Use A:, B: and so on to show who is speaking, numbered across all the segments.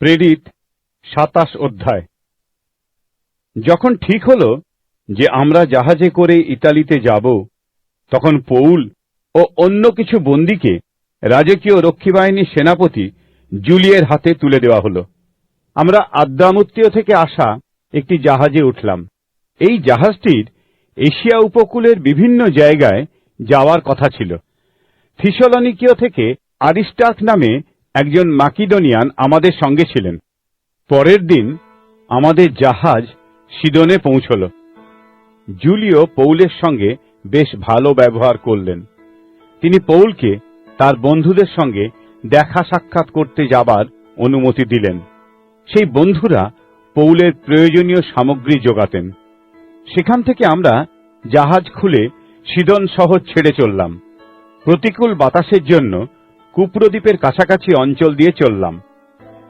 A: প্রেরিত সাতাশ অধ্যায়। যখন ঠিক হল যে আমরা জাহাজে করে ইতালিতে যাব, তখন পৌল ও অন্য কিছু বন্দীকে রাজকীয় রক্ষী বাহিনীর সেনাপতি জুলিয়ের হাতে তুলে দেওয়া হল। আমরা আদ্রামুত্তীয় থেকে আসা একটি জাহাজে উঠলাম। এই জাহাজটির এশিয়া উপকূলের বিভিন্ন জায়গায় যাওয়ার কথা ছিল। থিসলনিকীয় থেকে আরিস্টার্ক নামে একজন মাকিডোনিয়ান আমাদের সঙ্গে ছিলেন। পরের দিন আমাদের জাহাজ সিদনে পৌঁছল। জুলিও পৌলের সঙ্গে বেশ ভালো ব্যবহার করলেন। তিনি পৌলকে তার বন্ধুদের সঙ্গে দেখা সাক্ষাৎ করতে যাবার অনুমতি দিলেন। সেই বন্ধুরা পৌলের প্রয়োজনীয় সামগ্রী যোগাতেন সেখান থেকে আমরা জাহাজ খুলে সিদন শহর ছেড়ে চললাম। প্রতিকূল বাতাসের জন্য কুপ্রদ্বীপের কাছাকাছি অঞ্চল দিয়ে চললাম।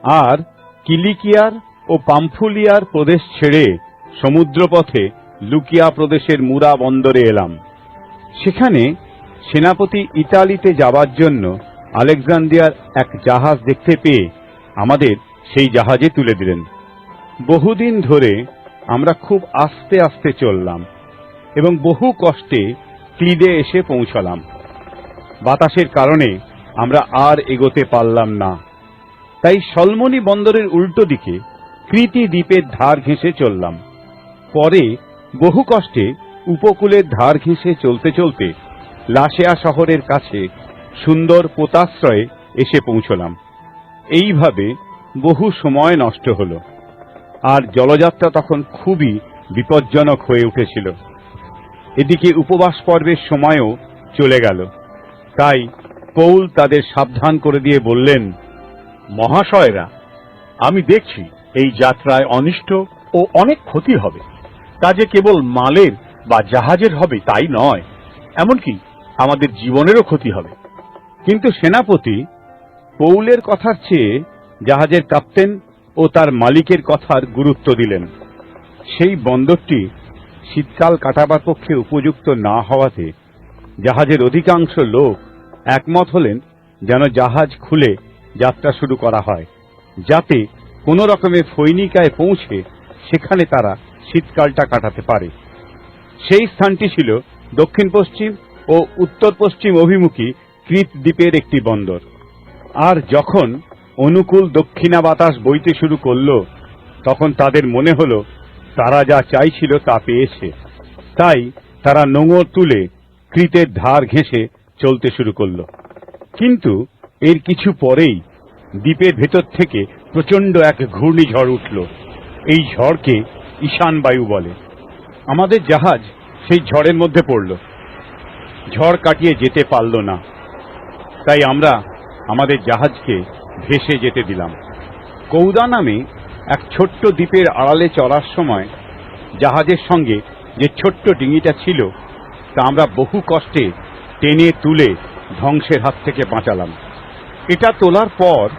A: আর কিলিকিয়ার ও পাম্ফুলিয়ার প্রদেশ ছেড়ে সমুদ্রপথে লুকিয়া প্রদেশের মুরা বন্দরে এলাম। সেখানে সেনাপতি ইতালিতে যাবার জন্য আলেকজান্দ্রিয়ার এক জাহাজ দেখতে পেয়ে আমাদের সেই জাহাজে তুলে দিলেন। বহুদিন ধরে আমরা খুব আস্তে আস্তে চললাম এবং বহু কষ্টে ক্লিডে এসে পৌঁছলাম। বাতাসের কারণে আমরা আর এগোতে পারলাম না। তাই সলমনি বন্দরের উল্টো দিকে কৃতি দ্বীপের ধার ঘেঁষে চললাম। পরে বহু কষ্টে উপকূলের ধার ঘেঁষে চলতে চলতে লাশেয়া শহরের কাছে সুন্দর পোতাশ্রয়ে এসে পৌঁছলাম। এইভাবে বহু সময় নষ্ট হল। আর জলযাত্রা তখন খুবই বিপজ্জনক হয়ে উঠেছিল। এদিকে উপবাস পর্বের সময়ও চলে গেল। তাই পৌল তাদের সাবধান করে দিয়ে বললেন,
B: মহাশয়রা, আমি দেখছি এই যাত্রায় অনিষ্ট ও অনেক ক্ষতি হবে। তা যে কেবল মালের বা জাহাজের হবে তাই নয়, এমনকি আমাদের জীবনেরও ক্ষতি হবে।
A: কিন্তু সেনাপতি পৌলের কথার চেয়ে জাহাজের কাপ্তেন ও তার মালিকের কথার গুরুত্ব দিলেন। সেই বন্দরটি শীতকাল কাটাবার পক্ষে উপযুক্ত না হওয়াতে জাহাজের অধিকাংশ লোক একমত হলেন যেন জাহাজ খুলে যাত্রা শুরু করা হয়, যাতে কোনো রকমের ফৈনিকায় পৌঁছে সেখানে তারা শীতকালটা কাটাতে পারে। সেই স্থানটি ছিল দক্ষিণ পশ্চিম ও উত্তর পশ্চিম অভিমুখী ক্রিত দ্বীপের একটি বন্দর। আর যখন অনুকূল দক্ষিণা বাতাস বইতে শুরু করল, তখন তাদের মনে হলো তারা যা চাইছিল তা পেয়েছে। তাই তারা নোঙর তুলে ক্রিতের ধার ঘেঁষে চলতে শুরু করল। কিন্তু এর কিছু পরেই দ্বীপের ভেতর থেকে প্রচণ্ড এক ঘূর্ণিঝড় উঠল। এই ঝড়কে ঈশান বায়ু বলে। আমাদের জাহাজ সেই ঝড়ের মধ্যে পড়ল। ঝড় কাটিয়ে যেতে পারল না। তাই আমরা আমাদের জাহাজকে ভেসে যেতে দিলাম। কৌদা নামে এক ছোট্ট দ্বীপের আড়ালে চলার সময় জাহাজের সঙ্গে যে ছোট্ট ডিঙিটা ছিল, তা আমরা বহু কষ্টে টেনে তুলে ধ্বংসের হাত থেকে বাঁচালাম। এটা তোলার পর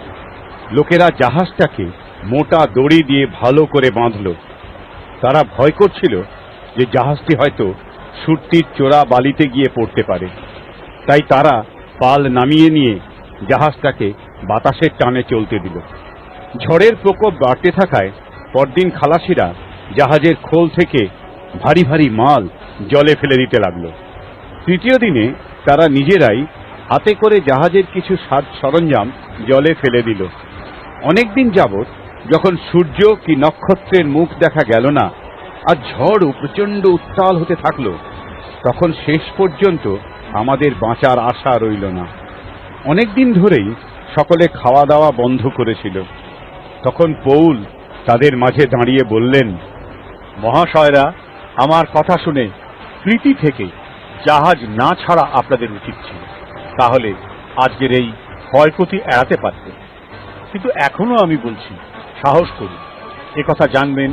A: লোকেরা জাহাজটাকে মোটা দড়ি দিয়ে ভালো করে বাঁধল। তারা ভয় করছিল যে জাহাজটি হয়তো সুরতির চোরা বালিতে গিয়ে পড়তে পারে। তাই তারা পাল নামিয়ে নিয়ে জাহাজটাকে বাতাসের টানে চলতে দিল। ঝড়ের প্রকোপ বাড়তে থাকায় পরদিন খালাসিরা জাহাজের খোল থেকে ভারী ভারী মাল জলে ফেলে দিতে লাগল। তৃতীয় দিনে তারা নিজেরাই হাতে করে জাহাজের কিছু সাজ সরঞ্জাম জলে ফেলে দিল। অনেকদিন যাবৎ যখন সূর্য কি নক্ষত্রের মুখ দেখা গেল না, আর ঝড়ও প্রচণ্ড উত্তাল হতে থাকল, তখন শেষ পর্যন্ত আমাদের বাঁচার আশা রইল না। অনেকদিন ধরেই সকলে খাওয়া দাওয়া বন্ধ করেছিল। তখন পৌল তাদের মাঝে দাঁড়িয়ে বললেন,
B: মহাশয়রা, আমার কথা শুনে প্রীতি থেকে জাহাজ না ছাড়া আপনাদের উচিত ছিল। তাহলে আজকের এই ক্ষয়ক্ষতি এড়াতে পারতেন কিন্তু এখনও আমি বলছি, সাহস করুন। কথা জানবেন,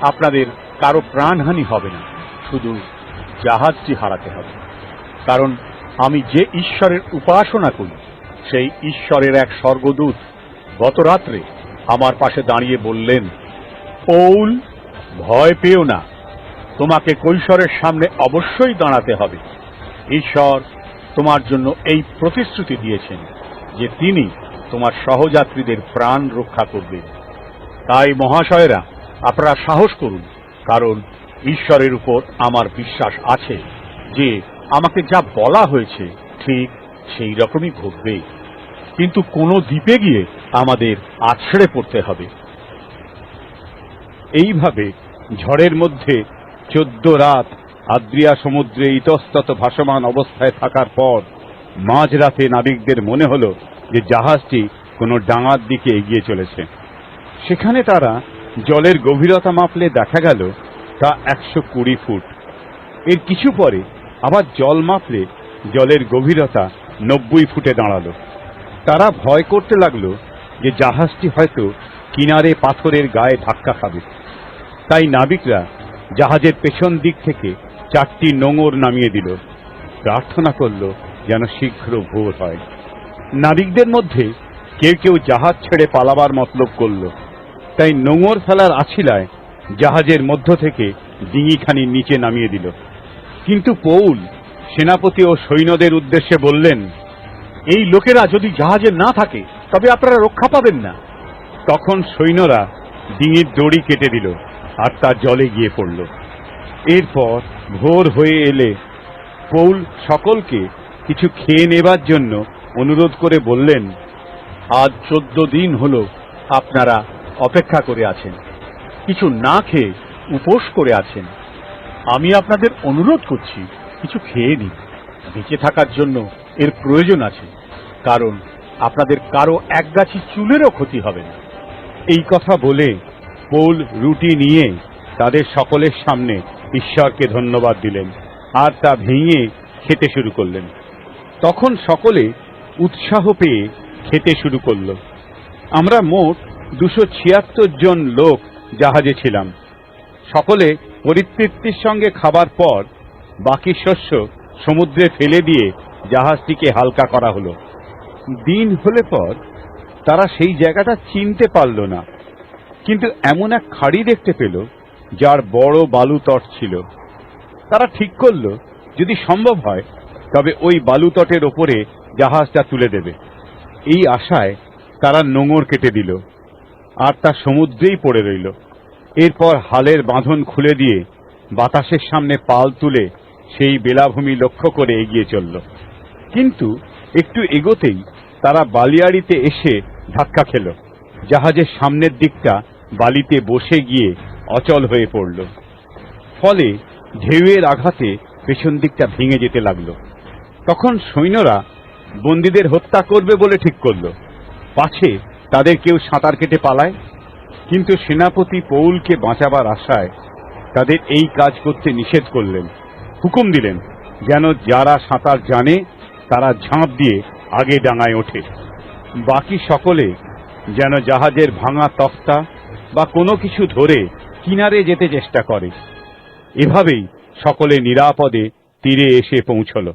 B: আপনাদের কারও প্রাণহানি হবে না। শুধু জাহাজটি হারাতে হবে। কারণ আমি যে ঈশ্বরের উপাসনা করি, সেই ঈশ্বরের এক স্বর্গদূত গত রাত্রে আমার পাশে দাঁড়িয়ে বললেন, পৌল, ভয় পেও না। তোমাকে কৈশোরের সামনে অবশ্যই দাঁড়াতে হবে। ঈশ্বর তোমার জন্য এই প্রতিশ্রুতি দিয়েছেন যে তিনি তোমার সহযাত্রীদের প্রাণ রক্ষা করবেন। তাই মহাশয়রা, আপনারা সাহস করুন, কারণ ঈশ্বরের উপর আমার বিশ্বাস আছে যে আমাকে যা বলা হয়েছে ঠিক সেই রকমই ঘটবে। কিন্তু কোনো দ্বীপে গিয়ে আমাদের আছড়ে পড়তে হবে।
A: এইভাবে ঝড়ের মধ্যে চোদ্দ রাত আদ্রিয়া সমুদ্রে ইতস্তত ভাসমান অবস্থায় থাকার পর মাঝরাতে নাবিকদের মনে হলো যে জাহাজটি কোনো ডাঙার দিকে এগিয়ে চলেছে। সেখানে তারা জলের গভীরতা মাপলে দেখা গেল তা একশো কুড়ি ফুট। এর কিছু পরে আবার জল মাপলে জলের গভীরতা নব্বই ফুটে দাঁড়াল। তারা ভয় করতে লাগল যে জাহাজটি হয়তো কিনারে পাথরের গায়ে ধাক্কা খাবে। তাই নাবিকরা জাহাজের পেছন দিক থেকে চারটি নোঙর নামিয়ে দিল। প্রার্থনা করল যেন শীঘ্র ভোর হয়। নাবিকদের মধ্যে কেউ কেউ জাহাজ ছেড়ে পালাবার মতলব করল। তাই নোঙর ফেলার আছিলায় জাহাজের মধ্য থেকে ডিঙিখানি নিচে নামিয়ে দিল। কিন্তু পৌল, সেনাপতি ও সৈন্যদের উদ্দেশ্যে বললেন,
B: এই লোকেরা যদি জাহাজে না থাকে, তবে আপনারা রক্ষা পাবেন না।
A: তখন সৈন্যরা ডিঙির দড়ি কেটে দিল। আর তা জলে গিয়ে পড়ল। এরপর ভোর হয়ে এলে পৌল সকলকে কিছু খেয়ে নেবার জন্য অনুরোধ করে বললেন,
B: আজ চোদ্দ দিন হলো আপনারা অপেক্ষা করে আছেন। কিছু না খেয়ে উপোস করে আছেন। আমি আপনাদের অনুরোধ করছি, কিছু খেয়ে নিন। বেঁচে থাকার জন্য এর প্রয়োজন আছে, কারণ আপনাদের কারও এক গাছি চুলেরও ক্ষতি হবে না।
A: এই কথা বলে পৌল রুটি নিয়ে তাদের সকলের সামনে ঈশ্বরকে ধন্যবাদ দিলেন আর তা ভেঙে খেতে শুরু করলেন। তখন সকলে উৎসাহ পেয়ে খেতে শুরু করল। আমরা মোট দুশো ছিয়াত্তর জন লোক জাহাজে ছিলাম। সকলে পরিতৃপ্তির সঙ্গে খাবার পর বাকি শস্য সমুদ্রে ফেলে দিয়ে জাহাজটিকে হালকা করা হলো। দিন হলে পর তারা সেই জায়গাটা চিনতে পারল না। কিন্তু এমন এক খাড়ি দেখতে পেল, যার বড় বালুতট ছিল। তারা ঠিক করল, যদি সম্ভব হয়, তবে ওই বালুতটের ওপরে জাহাজটা তুলে দেবে। এই আশায় তারা নোঙর কেটে দিল, আর তা সমুদ্রেই পড়ে রইল। এরপর হালের বাঁধন খুলে দিয়ে বাতাসের সামনে পাল তুলে সেই বেলাভূমি লক্ষ্য করে এগিয়ে চলল। কিন্তু একটু এগোতেই তারা বালিয়াড়িতে এসে ধাক্কা খেল। জাহাজের সামনের দিকটা বালিতে বসে গিয়ে অচল হয়ে পড়ল। ফলে ঢেউয়ের আঘাতে পেছন দিকটা ভেঙে যেতে লাগল। তখন সৈন্যরা বন্দীদের হত্যা করবে বলে ঠিক করল। পাছে তাদের কেউ সাঁতার কেটে পালায়, কিন্তু সেনাপতি পৌলকে বাঁচাবার আশায় তাদের এই কাজ করতে নিষেধ করলেন। হুকুম দিলেন যেন যারা সাঁতার জানে, তারা ঝাঁপ দিয়ে আগে ডাঙায় ওঠে। বাকি সকলে যেন জাহাজের ভাঙা তক্তা বা কোনো কিছু ধরে কিনারে যেতে চেষ্টা করে। এভাবেই সকলে নিরাপদে তীরে এসে পৌঁছলো।